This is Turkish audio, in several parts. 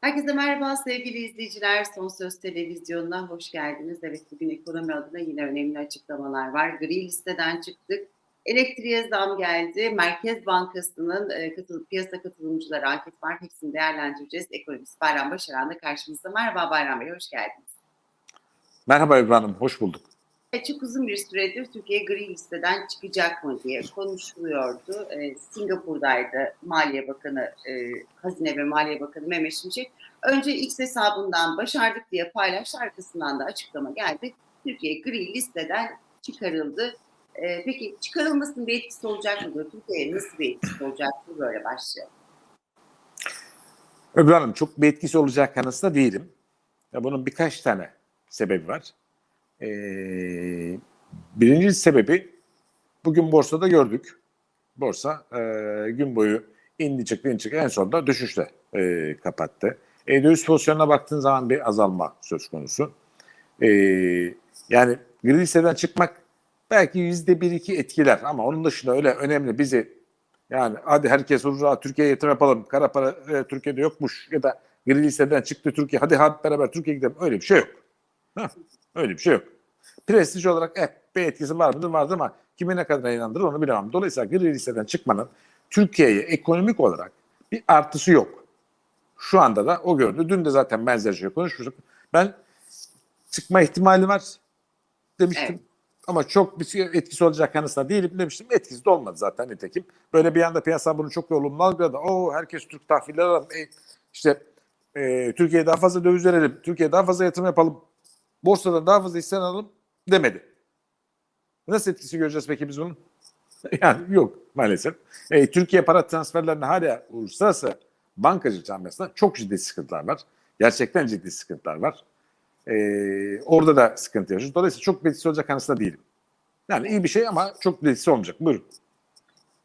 Herkese merhaba sevgili izleyiciler. Son Söz Televizyonu'na hoş geldiniz. Evet bugün ekonomi adına yine önemli açıklamalar var. Gri listeden çıktık. Elektriğe zam geldi. Merkez Bankası'nın e, katıl, piyasa katılımcıları anket var. Hepsini değerlendireceğiz. Ekonomist Bayram Başaran da karşımızda. Merhaba Bayram Bey, hoş geldiniz. Merhaba Hanım, hoş bulduk. Çok uzun bir süredir Türkiye gri listeden çıkacak mı diye konuşuluyordu. Ee, Singapur'daydı Maliye Bakanı, e, Hazine ve Maliye Bakanı Mehmet Şimşek. Önce X hesabından başardık diye paylaştı. Arkasından da açıklama geldi. Türkiye gri listeden çıkarıldı. Ee, peki çıkarılmasının bir etkisi olacak mı? Türkiye'ye nasıl bir etkisi olacak mı? Böyle başlayalım. Ebru Hanım çok bir etkisi olacak kanısında değilim. Ya bunun birkaç tane sebebi var. Ee, birinci sebebi bugün borsada gördük. Borsa e, gün boyu indi çıktı indi çıktı en sonunda düşüşle e, kapattı. E, döviz pozisyonuna baktığın zaman bir azalma söz konusu. E, yani gri listeden çıkmak belki yüzde bir iki etkiler ama onun dışında öyle önemli bizi yani hadi herkes hurra Türkiye'ye yatırım yapalım. Kara para e, Türkiye'de yokmuş ya da gri listeden çıktı Türkiye. Hadi hadi beraber Türkiye'ye gidelim. Öyle bir şey yok. Hah, öyle bir şey yok. Prestij olarak eh, bir etkisi var mıdır vardır ama kime ne kadar inandırır onu bilemem. Dolayısıyla gri listeden çıkmanın Türkiye'ye ekonomik olarak bir artısı yok. Şu anda da o göründü. Dün de zaten benzer şey konuşmuştuk. Ben çıkma ihtimali var demiştim. Evet. Ama çok bir şey etkisi olacak kanısında değilim demiştim. Etkisi de olmadı zaten nitekim. Böyle bir anda piyasa bunu çok olumlu algıladı. o herkes Türk tahvilleri alalım. E, işte e, Türkiye'ye daha fazla döviz verelim. Türkiye'ye daha fazla yatırım yapalım. Borsadan daha fazla hisse alalım demedi. Nasıl etkisi göreceğiz peki biz bunun? yani yok maalesef. E, Türkiye para transferlerinde hala uluslararası bankacılık camiasında çok ciddi sıkıntılar var. Gerçekten ciddi sıkıntılar var. E, orada da sıkıntı yaşıyoruz. Dolayısıyla çok etkisi olacak kanısında değilim. Yani iyi bir şey ama çok etkisi olmayacak. Buyurun.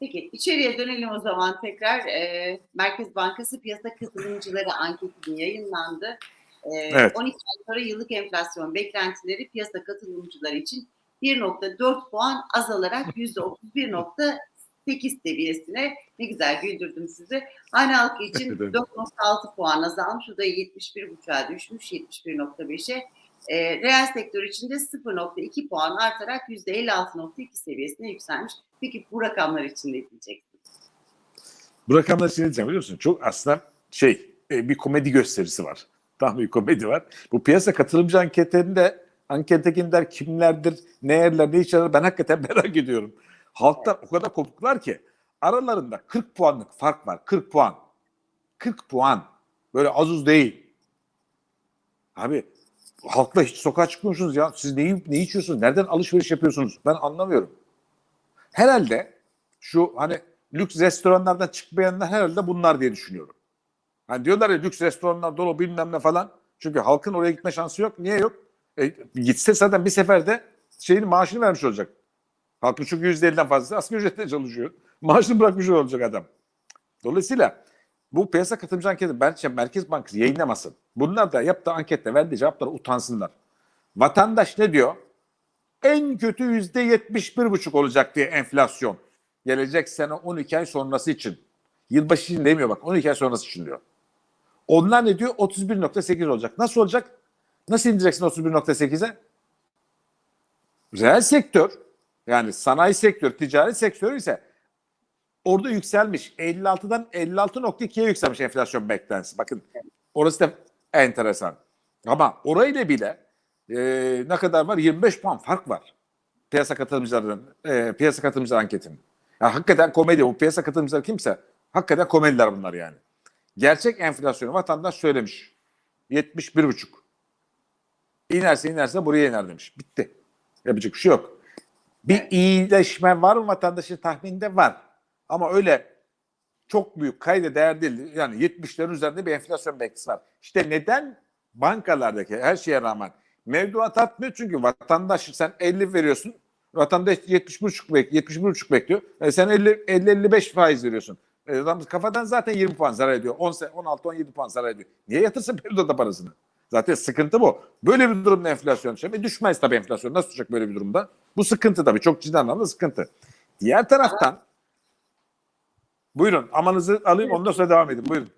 Peki içeriye dönelim o zaman tekrar. Ee, Merkez Bankası piyasa katılımcıları anketinin yayınlandı. Ee, Evet. 12 ay sonra yıllık enflasyon beklentileri piyasa katılımcıları için 1.4 puan azalarak %31.8 seviyesine ne güzel güldürdüm sizi. Hane halkı için Evet. 4.6 puan azalmış. O da 71.5'a düşmüş 71.5'e. E, reel sektör için de 0.2 puan artarak %56.2 seviyesine yükselmiş. Peki bu rakamlar için ne diyeceksiniz? Bu rakamları şey diyeceğim biliyor musun? Çok aslında şey e, bir komedi gösterisi var. Tam bir komedi var. Bu piyasa katılımcı anketlerinde ankettekiler kimlerdir, ne yerler, ne içerler ben hakikaten merak ediyorum. Halklar o kadar kopuklar ki aralarında 40 puanlık fark var. 40 puan. 40 puan. Böyle az uz değil. Abi halkla hiç sokağa çıkmıyorsunuz ya. Siz neyi, ne içiyorsunuz? Nereden alışveriş yapıyorsunuz? Ben anlamıyorum. Herhalde şu hani lüks restoranlardan çıkmayanlar herhalde bunlar diye düşünüyorum. Hani diyorlar ya lüks restoranlar dolu bilmem ne falan. Çünkü halkın oraya gitme şansı yok. Niye yok? E, gitse zaten bir seferde şeyin maaşını vermiş olacak. Halkın çünkü yüzde elliden fazlası asgari ücretle çalışıyor. Maaşını bırakmış olacak adam. Dolayısıyla bu piyasa katılımcı anketi bence Merkez Bankası yayınlamasın. Bunlar da yaptığı ankette verdiği cevaplara utansınlar. Vatandaş ne diyor? En kötü yüzde yetmiş bir buçuk olacak diye enflasyon. Gelecek sene 12 ay sonrası için. Yılbaşı için demiyor bak 12 ay sonrası için diyor. Onlar ne diyor? 31.8 olacak. Nasıl olacak? Nasıl indireceksin 31.8'e? Reel sektör yani sanayi sektörü, ticari sektörü ise orada yükselmiş. 56'dan 56.2'ye yükselmiş enflasyon beklentisi. Bakın orası da enteresan. Ama orayla bile e, ne kadar var? 25 puan fark var. Piyasa katılımcılarının, e, piyasa katılımcılar anketinin. Ya hakikaten komedi. Bu piyasa katılımcıları kimse hakikaten komediler bunlar yani. Gerçek enflasyonu vatandaş söylemiş. 71,5. İnerse inerse buraya iner demiş. Bitti. Yapacak bir şey yok. Bir iyileşme var mı vatandaşın tahmininde? Var. Ama öyle çok büyük kayda değer değil. Yani 70'lerin üzerinde bir enflasyon beklentisi var. İşte neden bankalardaki her şeye rağmen mevduat artmıyor? Çünkü vatandaş sen 50 veriyorsun. Vatandaş 70,5 bek 71,5 bekliyor. E sen 50 50 55 faiz veriyorsun. E adam kafadan zaten 20 puan zarar ediyor. 10 16 17 puan zarar ediyor. Niye yatırsın mevduata parasını? Zaten sıkıntı bu. Böyle bir durumda enflasyon düşer. E düşmez tabii enflasyon. Nasıl düşecek böyle bir durumda? Bu sıkıntı tabii. Çok ciddi anlamda sıkıntı. Diğer taraftan Buyurun amanızı alayım ondan sonra devam edin. Buyurun.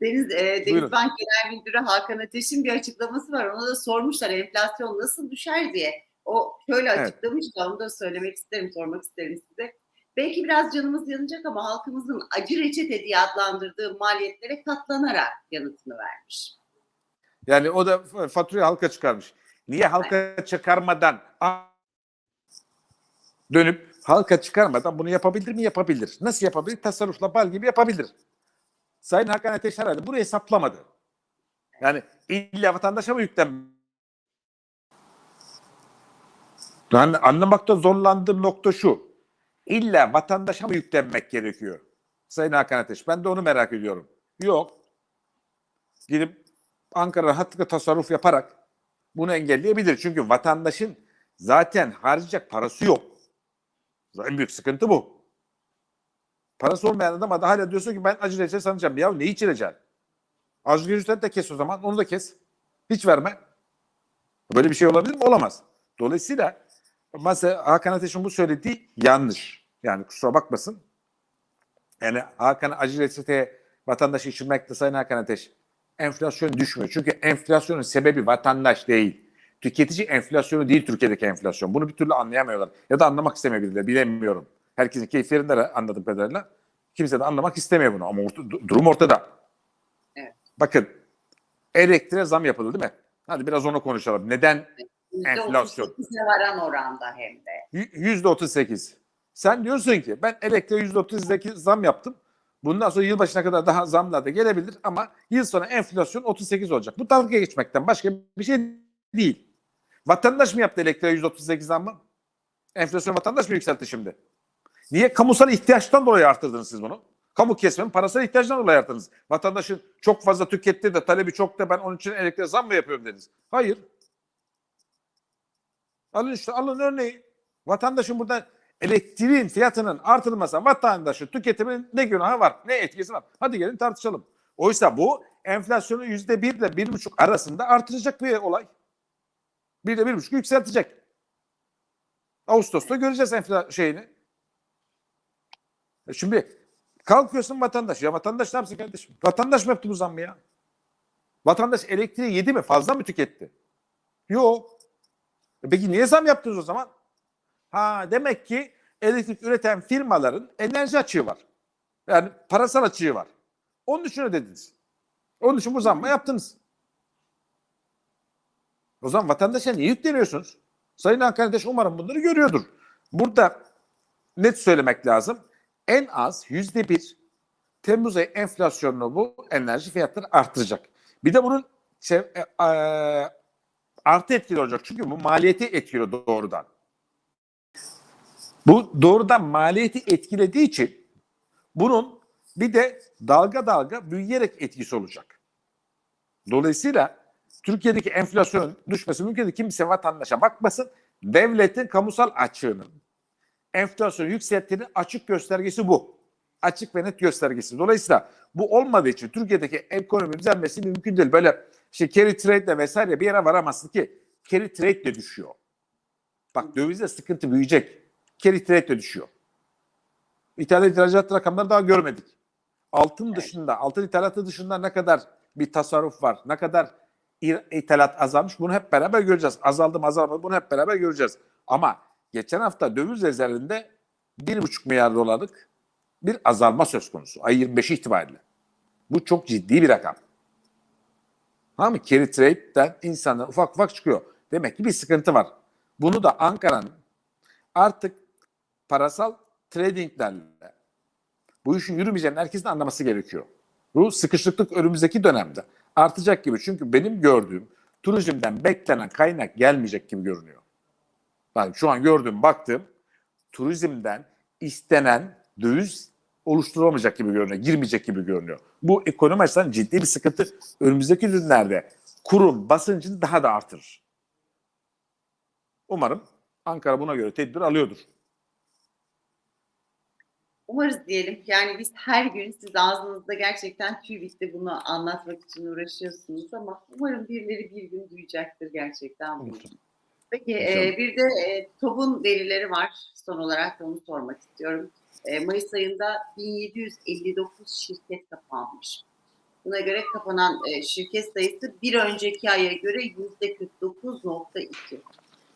Deniz, e, Buyurun. Denizbank Genel Müdürü Hakan Ateş'in bir açıklaması var. Ona da sormuşlar enflasyon nasıl düşer diye. O şöyle Evet. açıklamış da onu da söylemek isterim, sormak isterim size. Belki biraz canımız yanacak ama halkımızın acı reçete diye adlandırdığı maliyetlere katlanarak yanıtını vermiş. Yani o da faturayı halka çıkarmış. Niye halka çıkarmadan a- dönüp halka çıkarmadan bunu yapabilir mi? Yapabilir. Nasıl yapabilir? Tasarrufla bal gibi yapabilir. Sayın Hakan Ateş herhalde bunu hesaplamadı. Yani illa vatandaşa mı yüklen? Yani anlamakta zorlandığım nokta şu. İlla vatandaşa mı yüklenmek gerekiyor? Sayın Hakan Ateş. Ben de onu merak ediyorum. Yok. Gidip Ankara hakkında tasarruf yaparak bunu engelleyebilir. Çünkü vatandaşın zaten harcayacak parası yok. En büyük sıkıntı bu. Parası olmayan adam da hala diyorsun ki ben acı reçete sanacağım. Ya ne içireceksin? Asgari ücret de kes o zaman. Onu da kes. Hiç verme. Böyle bir şey olabilir mi? Olamaz. Dolayısıyla mesela Hakan Ateş'in bu söylediği yanlış. Yani kusura bakmasın. Yani Hakan acı reçeteye vatandaşı içirmekte Sayın Hakan Ateş enflasyon düşmüyor. Çünkü enflasyonun sebebi vatandaş değil. Tüketici enflasyonu değil Türkiye'deki enflasyon. Bunu bir türlü anlayamıyorlar. Ya da anlamak istemeyebilirler. Bilemiyorum. Herkesin keyiflerinde de anladığım kadarıyla. Kimse de anlamak istemiyor bunu. Ama orta- du- durum ortada. Evet. Bakın elektriğe zam yapıldı değil mi? Hadi biraz onu konuşalım. Neden Enflasyon. %38'e varan oranda hem de. Yüzde otuz sekiz. Sen diyorsun ki ben elektriğe yüzde otuz sekiz zam yaptım. Bundan sonra yılbaşına kadar daha zamlar da gelebilir ama yıl sonu enflasyon 38 olacak. Bu dalga geçmekten başka bir şey değil. Vatandaş mı yaptı elektriğe yüzde otuz sekiz zammı? Enflasyon vatandaş mı yükseltti şimdi? Niye? Kamusal ihtiyaçtan dolayı arttırdınız siz bunu. Kamu kesimin parasal ihtiyacından dolayı arttırdınız. Vatandaşın çok fazla tüketti de talebi çok da ben onun için elektriğe zam mı yapıyorum dediniz. Hayır. Alın işte alın örneği. Vatandaşın burada elektriğin fiyatının artırılması vatandaşın tüketiminin ne günahı var, ne etkisi var? Hadi gelin tartışalım. Oysa bu enflasyonu yüzde bir ile bir buçuk arasında artıracak bir olay. Bir ile bir buçuk yükseltecek. Ağustos'ta göreceğiz enflasyon şeyini. E Şimdi kalkıyorsun vatandaş. Ya vatandaş ne yapsın kardeşim? Vatandaş mı yaptı bu zammı ya? Vatandaş elektriği yedi mi? Fazla mı tüketti? Yok. Peki niye zam yaptınız o zaman? Ha demek ki elektrik üreten firmaların enerji açığı var. Yani parasal açığı var. Onun için ödediniz. Onun için bu zammı yaptınız. O zaman vatandaşa niye yükleniyorsunuz? Sayın Ateş umarım bunları görüyordur. Burada net söylemek lazım. En az yüzde bir Temmuz ayı enflasyonunu bu enerji fiyatları arttıracak. Bir de bunun e, e, artı etkili olacak. Çünkü bu maliyeti etkiliyor doğrudan. Bu doğrudan maliyeti etkilediği için bunun bir de dalga dalga büyüyerek etkisi olacak. Dolayısıyla Türkiye'deki enflasyonun düşmesi mümkün değil. Kimse vatandaşa bakmasın. Devletin kamusal açığının enflasyonu yükselttiğinin açık göstergesi bu. Açık ve net göstergesi. Dolayısıyla bu olmadığı için Türkiye'deki ekonomi düzelmesi mümkün değil. Böyle işte carry trade'le vesaire bir yere varamazsın ki carry trade de düşüyor. Bak dövizde sıkıntı büyüyecek. Carry trade de düşüyor. İthal ihracat rakamları daha görmedik. Altın dışında, altın ithalatı dışında ne kadar bir tasarruf var, ne kadar ithalat azalmış bunu hep beraber göreceğiz. Azaldı mı azalmadı bunu hep beraber göreceğiz. Ama geçen hafta döviz rezervinde 1,5 milyar dolarlık bir azalma söz konusu. Ay 25 itibariyle. Bu çok ciddi bir rakam. Tamam mı? Carry trade'den insanlar ufak ufak çıkıyor. Demek ki bir sıkıntı var. Bunu da Ankara'nın artık parasal tradinglerle bu işin yürümeyeceğini herkesin anlaması gerekiyor. Bu sıkışıklık önümüzdeki dönemde artacak gibi. Çünkü benim gördüğüm turizmden beklenen kaynak gelmeyecek gibi görünüyor. Yani şu an gördüğüm, baktığım turizmden istenen döviz oluşturulamayacak gibi görünüyor, girmeyecek gibi görünüyor. Bu ekonomi açısından ciddi bir sıkıntı. Önümüzdeki günlerde kurun basıncını daha da artırır. Umarım Ankara buna göre tedbir alıyordur. Umarız diyelim. Yani biz her gün siz ağzınızda gerçekten tüy bitti bunu anlatmak için uğraşıyorsunuz ama umarım birileri bir gün duyacaktır gerçekten bunu. Peki e, bir de e, TOB'un verileri var. Son olarak da onu sormak istiyorum. e, Mayıs ayında 1759 şirket kapanmış. Buna göre kapanan e, şirket sayısı bir önceki aya göre %49.2.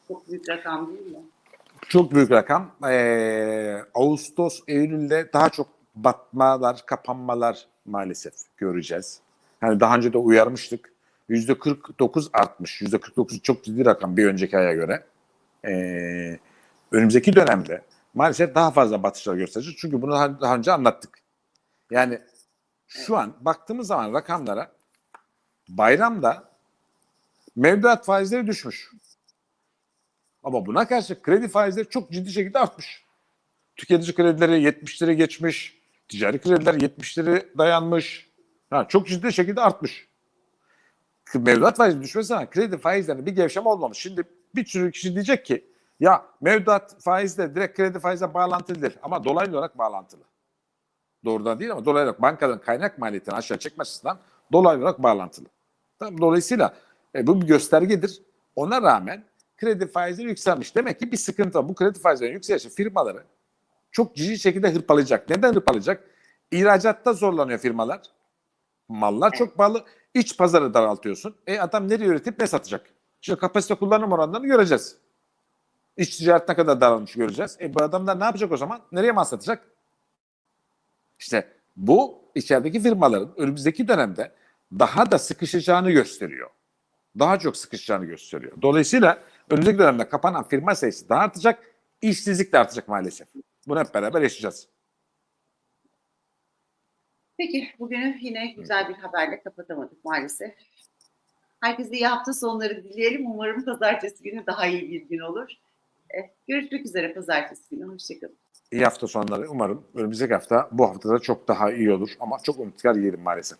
Çok büyük rakam değil mi? Çok büyük rakam. Ee, Ağustos, Eylül'de daha çok batmalar, kapanmalar maalesef göreceğiz. Hani daha önce de uyarmıştık. %49 artmış. %49 çok ciddi rakam bir önceki aya göre. Ee, önümüzdeki dönemde maalesef daha fazla batışlar gösterecek. Çünkü bunu daha önce anlattık. Yani şu an baktığımız zaman rakamlara bayramda mevduat faizleri düşmüş. Ama buna karşı kredi faizleri çok ciddi şekilde artmış. Tüketici kredileri 70'lere geçmiş. Ticari krediler 70'lere dayanmış. Ha, çok ciddi şekilde artmış. Mevduat faizi düşmesi zaman kredi faizlerinde bir gevşeme olmamış. Şimdi bir sürü kişi diyecek ki ya mevduat faizi de direkt kredi faizle bağlantılıdır ama dolaylı olarak bağlantılı. Doğrudan değil ama dolaylı olarak bankanın kaynak maliyetini aşağı çekmesinden dolaylı olarak bağlantılı. Tamam, dolayısıyla e, bu bir göstergedir. Ona rağmen kredi faizleri yükselmiş. Demek ki bir sıkıntı var. Bu kredi faizlerinin yükselişi firmaları çok ciddi şekilde hırpalayacak. Neden hırpalayacak? İhracatta zorlanıyor firmalar. Mallar çok pahalı. İç pazarı daraltıyorsun. E adam nereye üretip ne satacak? Şimdi kapasite kullanım oranlarını göreceğiz. İç ticaret ne kadar daralmış göreceğiz. E bu adamlar ne yapacak o zaman? Nereye mal satacak? İşte bu içerideki firmaların önümüzdeki dönemde daha da sıkışacağını gösteriyor. Daha çok sıkışacağını gösteriyor. Dolayısıyla önümüzdeki dönemde kapanan firma sayısı daha artacak, işsizlik de artacak maalesef. Bunu hep beraber yaşayacağız. Peki bugünü yine güzel bir haberle kapatamadık maalesef. Herkese iyi hafta sonları dileyelim. Umarım pazartesi günü daha iyi bir gün olur. Eh, Görüşmek üzere pazartesi günü. Hoşçakalın. İyi hafta sonları. Umarım önümüzdeki hafta bu haftada çok daha iyi olur. Ama çok umutlar yerim maalesef.